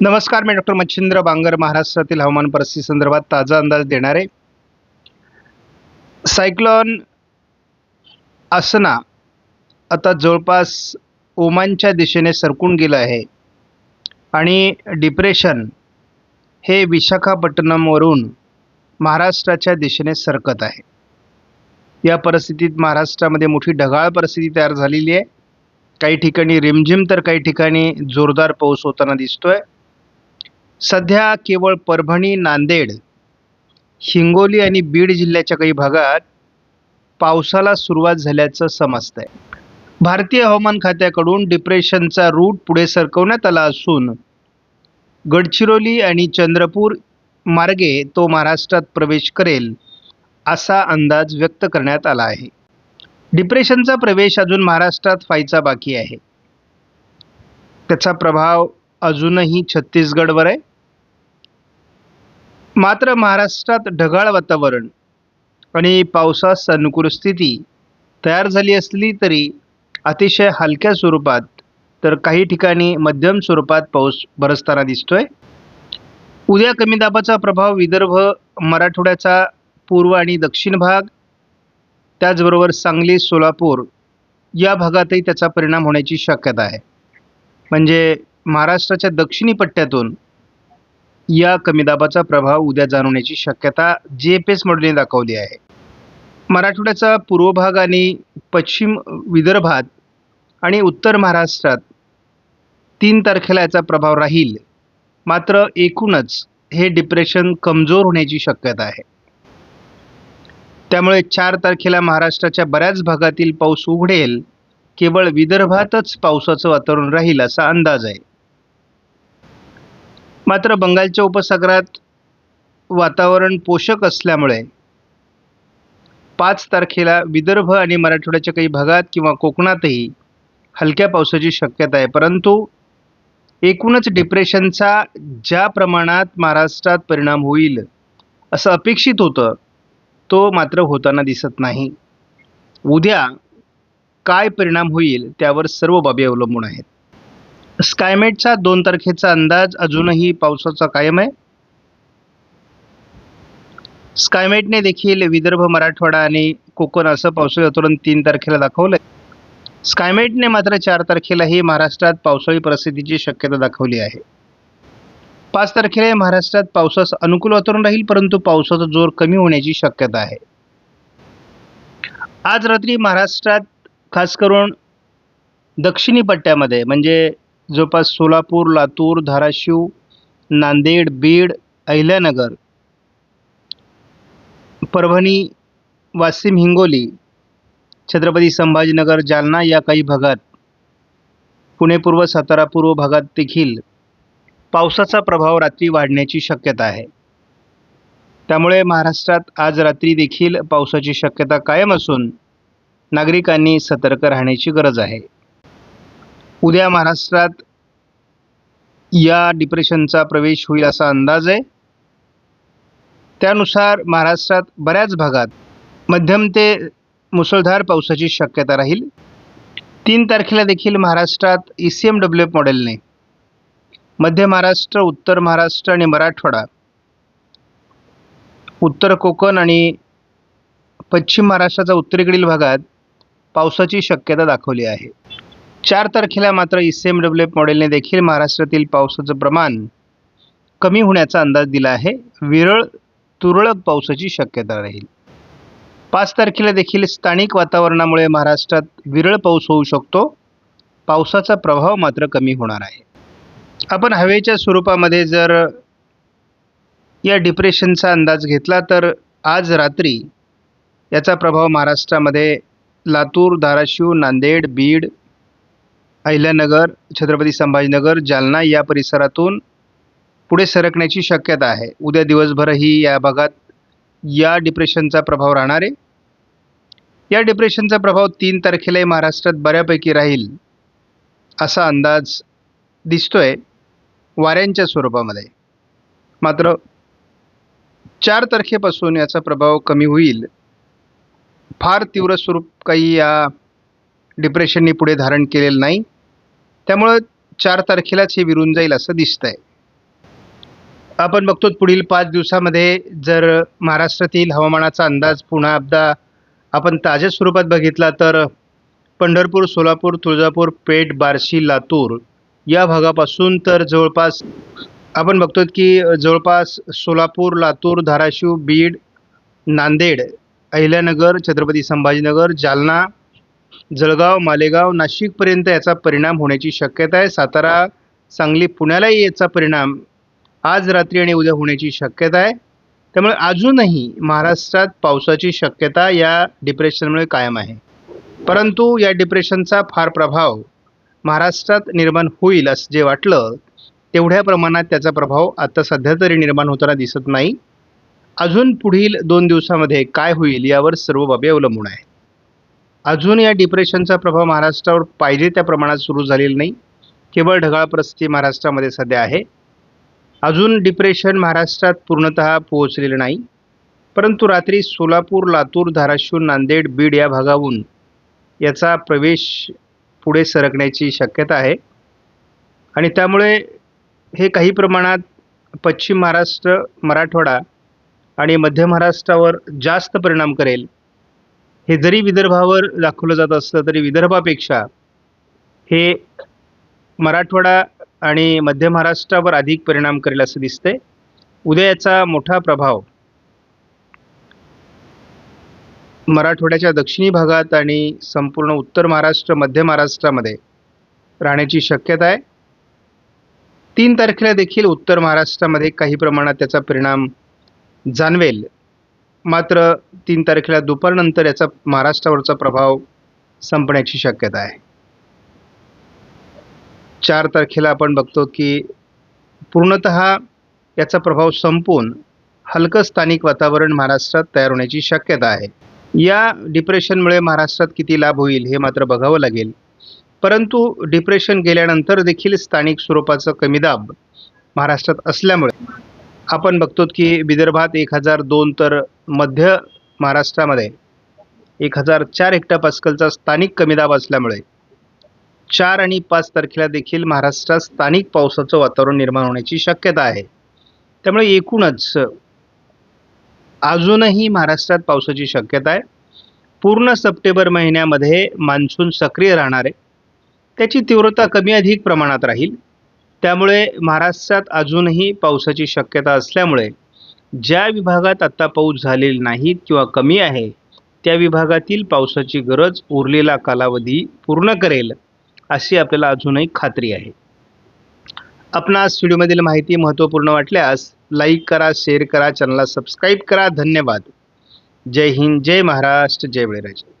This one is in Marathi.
नमस्कार मी डॉक्टर मच्छिंद्र बांगर महाराष्ट्रातील हवामान परिस्थिती संदर्भात ताजा अंदाज देणार आहे सायक्लॉन असना आता जवळपास ओमानच्या दिशेने सरकून गेलं आहे आणि डिप्रेशन हे विशाखापट्टणमवरून महाराष्ट्राच्या दिशेने सरकत आहे. या परिस्थितीत महाराष्ट्रामध्ये मोठी ढगाळ परिस्थिती तयार झालेली आहे. काही ठिकाणी रिमझिम तर काही ठिकाणी जोरदार पाऊस होताना दिसतोय. सध्या केवळ परभणी नांदेड हिंगोली आणि बीड जिल्ह्याच्या काही भागात पावसाला सुरुवात झाल्याचं समजतंय. भारतीय हवामान खात्याकडून डिप्रेशनचा रूट पुढे सरकवण्यात आला असून गडचिरोली आणि चंद्रपूर मार्गे तो महाराष्ट्रात प्रवेश करेल असा अंदाज व्यक्त करण्यात आला आहे. डिप्रेशनचा प्रवेश अजून महाराष्ट्रात व्हायचा बाकी आहे. त्याचा प्रभाव अजूनही छत्तीसगडवर आहे. मात्र महाराष्ट्रात ढगाळ वातावरण आणि पावसास अनुकूल स्थिती तयार झाली असली तरी अतिशय हलक्या स्वरूपात तर काही ठिकाणी मध्यम स्वरूपात पाऊस बरसताना दिसतोय. उद्या कमी दाबाचा प्रभाव विदर्भ मराठवाड्याचा पूर्व आणि दक्षिण भाग त्याचबरोबर सांगली सोलापूर या भागातही त्याचा परिणाम होण्याची शक्यता आहे. म्हणजे महाराष्ट्राच्या दक्षिणी पट्ट्यातून या कमी दाबाचा प्रभाव उद्या जाणवण्याची शक्यता जे पी एस मॉडेलने दाखवली आहे. मराठवाड्याचा पूर्व भाग आणि पश्चिम विदर्भात आणि उत्तर महाराष्ट्रात तीन तारखेला याचा प्रभाव राहील. मात्र एकूणच हे डिप्रेशन कमजोर होण्याची शक्यता आहे. त्यामुळे चार तारखेला महाराष्ट्राच्या बऱ्याच भागातील पाऊस उघडेल. केवळ विदर्भातच पावसाचं वातावरण राहील असा अंदाज आहे. मात्र बंगालच्या उपसागरात वातावरण पोषक असल्यामुळे पाच तारखेला विदर्भ आणि मराठवाड्याच्या काही भागात किंवा कोकणातही हलक्या पावसाची शक्यता आहे. परंतु एकूणच डिप्रेशनचा ज्या प्रमाणात महाराष्ट्रात परिणाम होईल असं अपेक्षित होतं तो मात्र होताना दिसत नाही. उद्या काय परिणाम होईल त्यावर सर्व बाबी अवलंबून आहेत. स्कायमेटचा दोन तारखेचा अंदाज अजूनही पावसाचा कायम आहे. स्कायमेटने देखील विदर्भ मराठवाडा आणि कोकण असं पावसाळी वातावरण तीन तारखेला दाखवलंय. स्कायमेटने मात्र चार तारखेलाही महाराष्ट्रात पावसाळी परिस्थितीची शक्यता दाखवली आहे. पाच तारखेला महाराष्ट्रात पावसास अनुकूल वातावरण राहील परंतु पावसाचा जोर कमी होण्याची शक्यता आहे. आज रात्री महाराष्ट्रात खास करून दक्षिणी पट्ट्यामध्ये म्हणजे जवळपास सोलापूर लातूर धाराशिव नांदेड बीड अहिल्यानगर परभणी वाशिम हिंगोली छत्रपती संभाजीनगर जालना या काही भागात पुणे पूर्व सातारा पूर्व भागात देखील पावसाचा प्रभाव रात्री वाढण्याची शक्यता आहे. त्यामुळे महाराष्ट्रात आज रात्री देखील पावसाची शक्यता कायम असून नागरिकांनी सतर्क राहण्याची गरज आहे. उद्या महाराष्ट्रात या डिप्रेशनचा प्रवेश होईल असा अंदाज आहे. त्यानुसार महाराष्ट्रात बऱ्याच भागात मध्यम ते मुसळधार पावसाची शक्यता राहील. तीन तारखेला देखील महाराष्ट्रात E C M W F मॉडेलने मध्य महाराष्ट्र उत्तर महाराष्ट्र आणि मराठवाडा उत्तर कोकण आणि पश्चिम महाराष्ट्राच्या उत्तरेकडील भागात पावसाची शक्यता दाखवली आहे. चार तारखेला मात्र E C M W F मॉडेलने देखील महाराष्ट्रातील पावसाचं प्रमाण कमी होण्याचा अंदाज दिला आहे. विरळ तुरळक पावसाची शक्यता राहील. पाच तारखेला देखील स्थानिक वातावरणामुळे महाराष्ट्रात विरळ पाऊस होऊ शकतो. पावसाचा प्रभाव मात्र कमी होणार आहे. आपण हवेच्या स्वरूपामध्ये जर या डिप्रेशनचा अंदाज घेतला तर आज रात्री याचा प्रभाव महाराष्ट्रामध्ये लातूर धाराशिव नांदेड बीड अहिल्यानगर छत्रपती संभाजीनगर जालना या परिसरातून पुढे सरकण्याची शक्यता आहे. उद्या दिवसभरही या भागात या डिप्रेशनचा प्रभाव राहणार आहे. या डिप्रेशनचा प्रभाव तीन तारखेलाही महाराष्ट्रात बऱ्यापैकी राहील असा अंदाज दिसतोय वाऱ्यांच्या स्वरूपामध्ये. मात्र चार तारखेपासून याचा प्रभाव कमी होईल. फार तीव्र स्वरूप काही या डिप्रेशनने पुढे धारण केलेलं नाही. त्यामुळं चार तारखेलाच हे विरून जाईल असं दिसतंय. आपण बघतो पुढील पाच दिवसामध्ये जर महाराष्ट्रातील हवामानाचा अंदाज पुन्हा एकदा आपण ताज्या स्वरूपात बघितला तर पंढरपूर सोलापूर तुळजापूर पेठ बार्शी लातूर या भागापासून तर जवळपास आपण बघतो की जवळपास सोलापूर लातूर धाराशिव बीड नांदेड अहिल्यानगर छत्रपती संभाजीनगर जालना जळगाव मालेगाव नाशिकपर्यंत याचा परिणाम होण्याची शक्यता आहे. सातारा सांगली पुण्यालाही याचा परिणाम आज रात्री आणि उद्या होण्याची शक्यता आहे. त्यामुळे अजूनही महाराष्ट्रात पावसाची शक्यता या डिप्रेशनमुळे कायम आहे. परंतु या डिप्रेशनचा फार प्रभाव महाराष्ट्रात निर्माण होईल असं जे वाटलं तेवढ्या प्रमाणात त्याचा प्रभाव आता सध्या तरी निर्माण होताना दिसत नाही. अजून पुढील दोन दिवसामध्ये काय होईल यावर सर्व बाबी अवलंबून आहे अजून या डिप्रेशनचा प्रभाव महाराष्ट्रावर पाहिजे त्या प्रमाणात सुरू झालेला नाही. केवळ ढगाळ परिस्थिती महाराष्ट्रामध्ये सध्या आहे. अजून डिप्रेशन महाराष्ट्रात पूर्णतः पोहोचलेलं नाही. परंतु रात्री सोलापूर लातूर धाराशिव नांदेड बीड या भागाहून याचा प्रवेश पुढे सरकण्याची शक्यता आहे. आणि त्यामुळे हे काही प्रमाणात पश्चिम महाराष्ट्र मराठवाडा आणि मध्य महाराष्ट्रावर जास्त परिणाम करेल. हे जरी विदर्भावर दाखवलं जात असलं तरी विदर्भापेक्षा हे मराठवाडा आणि मध्य महाराष्ट्रावर अधिक परिणाम करेल असं दिसतंय. उद्या याचा मोठा प्रभाव मराठवाड्याच्या दक्षिणी भागात आणि संपूर्ण उत्तर महाराष्ट्र मध्य महाराष्ट्रामध्ये राहण्याची शक्यता आहे. तीन तारखेला देखील उत्तर महाराष्ट्रामध्ये काही प्रमाणात त्याचा परिणाम जाणवेल. मात्र तीन तारखेला दुपारनंतर याचा महाराष्ट्रावरचा प्रभाव संपण्याची शक्यता आहे. चार तारखेला आपण बघतो की पूर्णत याचा प्रभाव संपून हलकं स्थानिक वातावरण महाराष्ट्रात तयार होण्याची शक्यता आहे. या डिप्रेशनमुळे महाराष्ट्रात किती लाभ होईल हे मात्र बघावं लागेल. परंतु डिप्रेशन गेल्यानंतर देखील स्थानिक स्वरूपाचं कमी दाब महाराष्ट्रात असल्यामुळे आपण बघतो की विदर्भात एक हजार दोन तर मध्य महाराष्ट्रामध्ये एक हजार चार हेक्टर पास्कलचा स्थानिक कमी दाब असल्यामुळे चार आणि पाच तारखेला देखील महाराष्ट्रात स्थानिक पावसाचं वातावरण निर्माण होण्याची शक्यता आहे. त्यामुळे एकूणच अजूनही महाराष्ट्रात पावसाची शक्यता आहे. पूर्ण सप्टेंबर महिन्यामध्ये मान्सून सक्रिय राहणार आहे. त्याची तीव्रता कमी अधिक प्रमाणात राहील. त्यामुळे महाराष्ट्रात अजूनही पावसाची शक्यता असल्यामुळे ज्या विभागात आत्ता पाऊस झालेला नाही किंवा कमी आहे त्या विभागातील पावसाची गरज उरलेला कालावधी पूर्ण करेल अशी आपल्याला अजूनही खात्री आहे. आपणास व्हिडिओमधील माहिती महत्त्वपूर्ण वाटल्यास लाईक करा शेअर करा चॅनलला सबस्क्राईब करा. धन्यवाद. जय हिंद जय महाराष्ट्र जय बळीराजे.